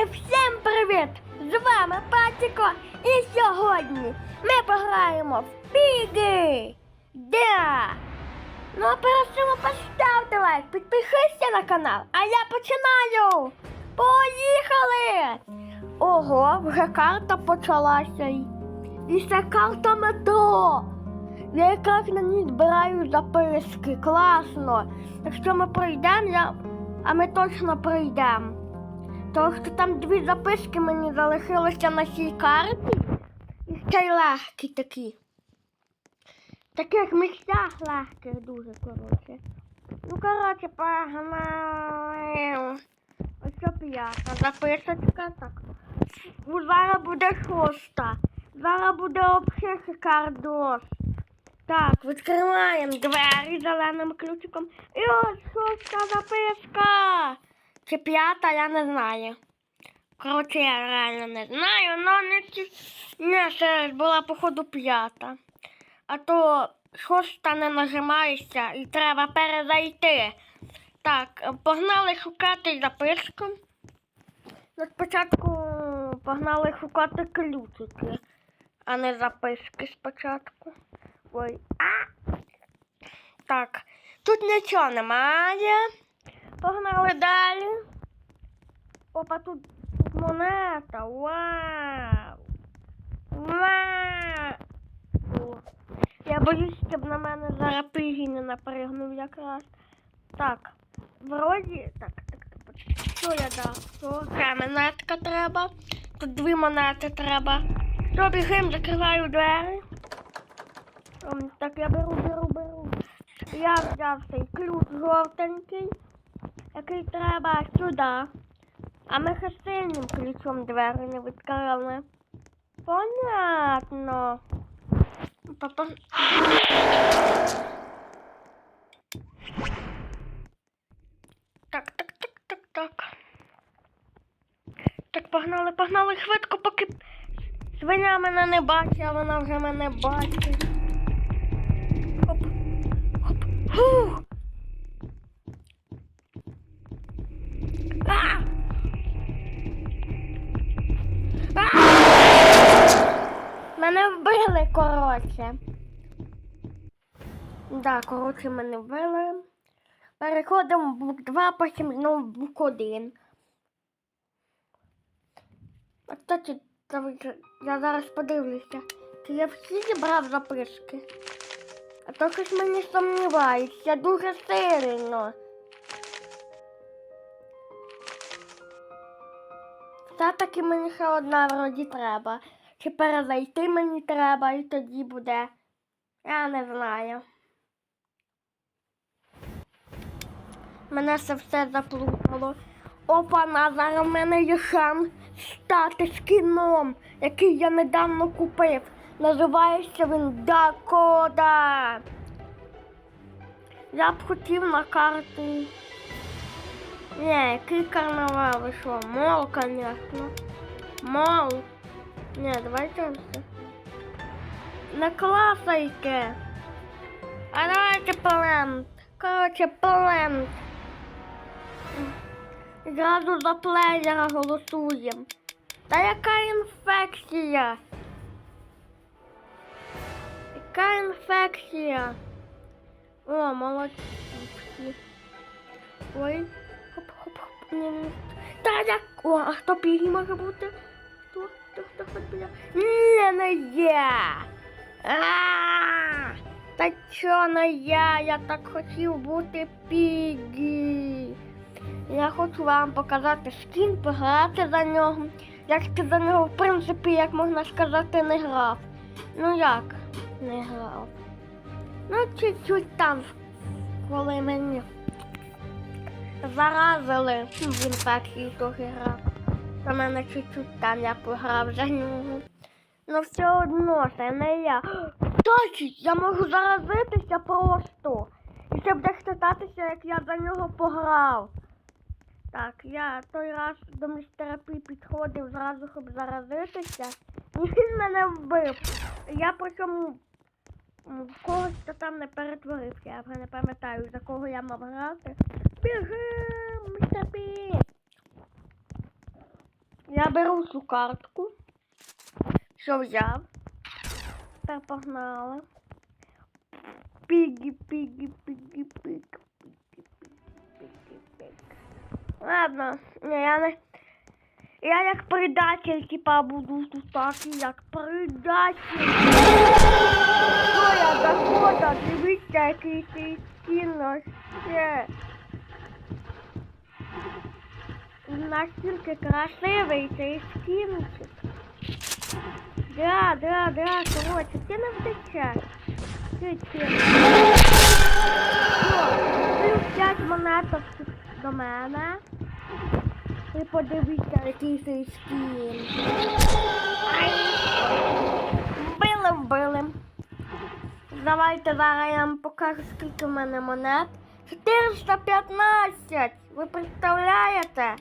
І всім привіт! З вами Патіко, і сьогодні ми пограємо в Піги! Да! Ну а перед цим поставте лайк, підпишися на канал, а я починаю! Поїхали! Ого, вже карта почалася. І- це карта метро! Я якраз на ній збираю записки. Класно! Якщо ми пройдемо, я... а ми точно пройдемо. Тому що там дві записки мені залишилися на цій карті. І ще й легкі такі. Таких місцях легких дуже коротше. Ну, коротше, погнали. Ось п'ята записочка. Так. Ну, Зараз буде шоста. Зараз буде взагалі шикардос. Так, відкриваємо двері зеленим ключиком. І ось шоста записка. Чи п'ята, я не знаю. Коротше, я реально не знаю, але не, не це була, походу, п'ята. А то шоста не нажимаєшся і треба перезайти. Так, погнали шукати записку. Ну, спочатку погнали шукати ключики, а не записки спочатку. Ой. А! Так, тут нічого немає. Погнали далі. Опа, тут монета. Вау! Вау! Я боюсь, щоб на мене зараз пигі не напригнув якраз. Так, вроді. Так, так, так. Що я дав? Що? Ще монетка треба. Тут дві монети треба. Що, бігим, закриваю двері. Ем, Так, я беру, беру, беру. Я взяв цей ключ жовтенький, який треба сюди. А ми синім ключом двері не відкрили. Понятно. Папа. Так, так, так, так, так. Так, погнали, погнали швидко, поки свиня мене не бачить, а вона вже мене бачить. Хоп, хоп, фух. Мене вбили, коротше. Да, коротше, мене вбили. Переходимо в бук 2, потім знову в бук 1. А кстати, я зараз подивлюся, чи я всі зібрав записки. А то щось мені сумніваюся дуже сильно. Все-таки мені ще одна вроді треба. Чи перезайти мені треба і тоді буде. Я не знаю. Мене це все заплутало. Опа, на зараз в мене є шанс стати скіном, який я недавно купив. Називається він Дакода. Я б хотів на карту. Ні, який карнавал ви що? Мол, конечно. Мол. Ні, давайте все. Не класайте. А давайте плент. Короче, плент. Зразу за плеєра голосуємо. Та яка інфекція? Яка інфекція? О, молодці. Ой. Та? О, а хто пігі може бути? Хто? Хто, хто, хто, хто? Ні, не я. Та чо не я? Я так хотів бути пігі. Я хочу вам показати скін, пограти за нього. Як ти за нього, в принципі, як можна сказати, не грав. Ну як не грав? Ну, чуть-чуть там, коли мені заразили ну, в інфекції трохи грав. То мене чуть-чуть там я пограв за нього. Ну все одно це не я. Точно, я можу заразитися просто. І ще буде статися, як я за нього пограв. Так, я той раз до містерапії підходив зразу, щоб заразитися. І він мене вбив. Я причому м, в когось там не перетворився. Я вже не пам'ятаю, за кого я мав грати. Бігем, містерапі! Я беру цю картку. Що взяв? Тепер погнали. Пігі, пігі, пігі, пігі. Ладно, я не. Я як предатель, типа буду тут так, як предатель. Що я дохода, дивіться, який цей скін ще. Настільки красивий цей скінчик. Да, да, да, короче, втечеш. Ти ти. Плюс 5 монеток до мене. І подивіться, який цей скін. Вбили, вбили. Давайте зараз я вам покажу, скільки в мене монет. 415! Ви представляєте?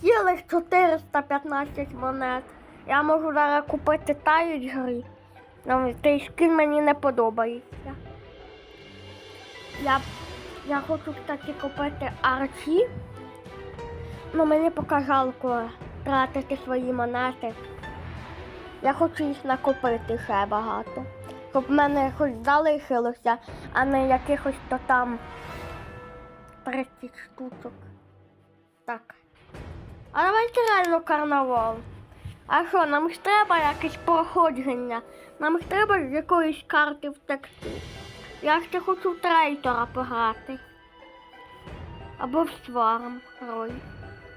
Цілих 415 монет. Я можу зараз купити тають гри. Цей скін мені не подобається. Я, я хочу, кстати, купити арчі. Ну, мені поки жалко тратити свої монети. Я хочу їх накопити ще багато. Щоб в мене хоч залишилося, а не якихось то там 30 штучок. Так. А давайте реально карнавал. А що, нам ж треба якесь проходження. Нам ж треба з якоїсь карти втекти. Я ще хочу в трейтора пограти. Або в сварм роль.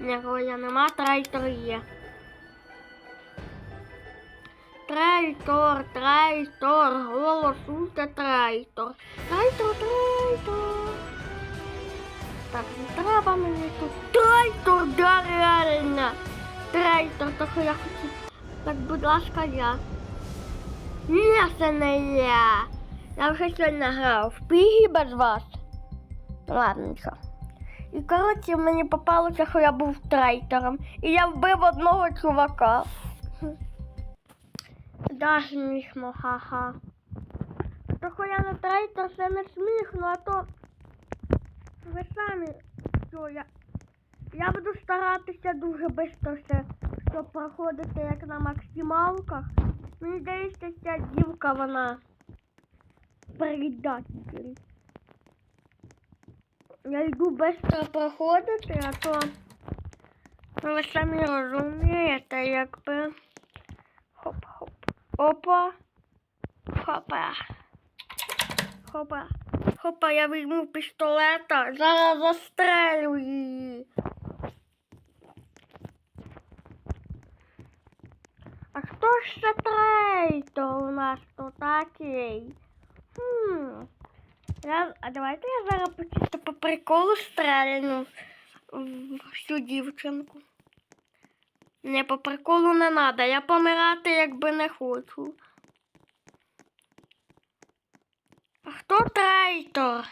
Ні, роя нема, трейтор є. Трейтор, трейтор, голосуйте трейтор. Трейтор, трейтор. Так, не треба мені тут. Трейтор, да, реально. Трейтор, так я хочу. Так, будь ласка, я. Ні, це не я. Я вже сьогодні грав в пігі без вас. Ладно, нічого. І коротше мені попалося, що я був трейтером. І я вбив одного чувака. Да, смішно, ха-ха. Того я не трейтер, це не смішно, а то ви самі що я. Я буду старатися дуже швидко все, щоб проходити як на максималках. Мені здається, ця дівка вона предатель. Я йду швидко проходити, а то ну, ви самі розумієте, якби. Хоп-хоп. Опа. Хопа. Хопа. Хопа, я візьму пістолета. Зараз застрелю її. Це трейтор у нас тут такий? Хм. Я, а давайте я зараз почисто по приколу стрельну в цю дівчинку. Не по приколу не треба, я помирати якби не хочу. А хто трейтор?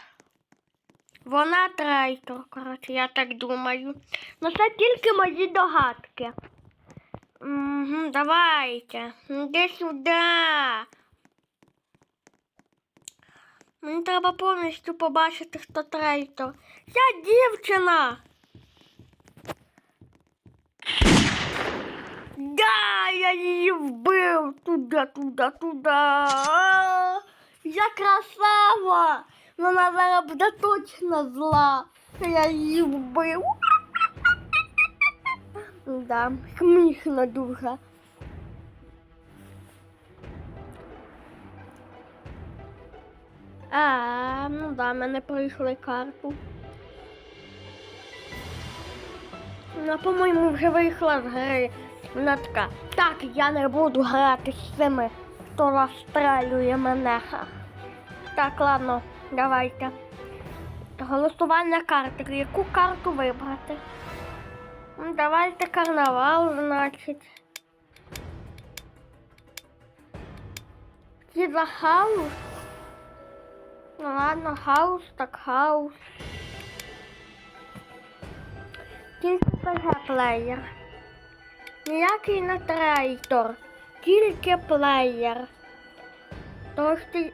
Вона трейтор, коротше, я так думаю. Ну це тільки мої догадки. Угу, давайте. Іди сюди. Мені треба повністю побачити, хто трейтор. Ця дівчина. Да, я її вбив. Туди, туди, туди. А, Я красава. Вона зараз буде точно зла. що Я її вбив. Да, смішно дуже. А, ну да, мене пройшли карту. Вона, по-моєму, вже вийшла з гри. Вона така, так, я не буду грати з цими, хто розстрелює мене. Так, ладно, давайте. Голосування карти. Яку карту вибрати? Ну, Давайте карнавал, значить. Ті за хаус. Ну ладно, хаус, так хаус. Тільки плеєр. Ніякий не трейтор. Тільки плеєр. Тож ти.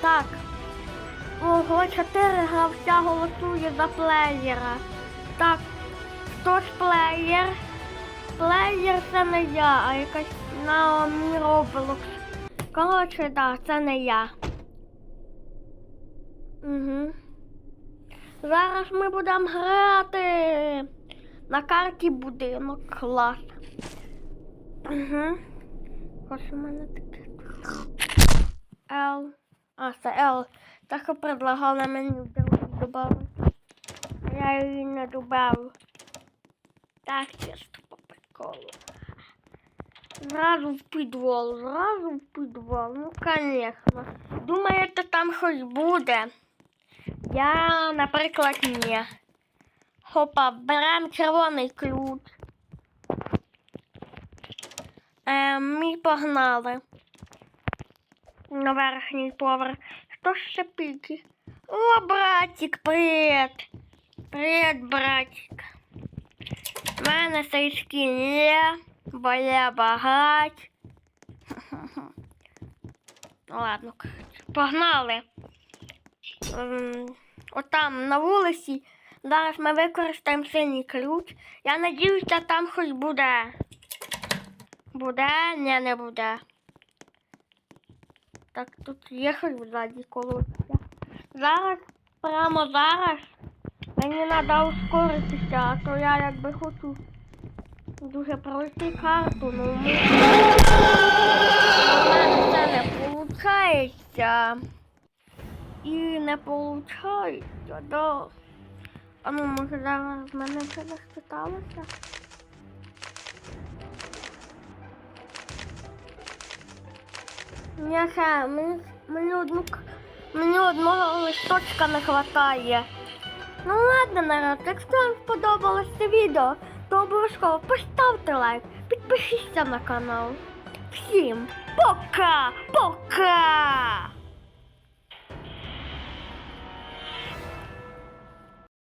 Так. Ого, чотири гравця голосує за плеєра. Так, хто ж плеєр? Плеєр це не я, а якась Наомі Роблокс. Коротше, да, це не я. Угу. Зараз ми будемо грати на карті будинок. Клас. Угу. Ось у мене таке. Л. А, це Л. Так і предлагала мені додати. Я її не добавив. Так, чисто по приколу. Зразу в підвал, зразу в підвал. Ну, конечно. Думаєте, там щось буде? Я, наприклад, ні. Хопа, беремо червоний ключ. Ем, і погнали. На верхній поверх. Хто ще піки? О, братик, привіт! Привіт, братик. У мене стрічки є, бо я багать. Ладно, погнали. Ем, Отам на вулиці. Зараз ми використаємо синій ключ. Я надіюся, там щось буде. Буде? Ні, не буде. Так, тут є щось ззаді колодця. Зараз, прямо зараз, мені треба ускоритися, а то я якби хочу дуже пройти карту, ну ми... У мене це не виходить. І не виходить, да. А ну, може зараз в мене вже не спиталося? Ні, мені, мені, одну, мені одного листочка не вистачає. Ну ладно, народ, якщо вам сподобалось це відео, то обов'язково поставте лайк, підпишіться на канал. Всім пока! Пока!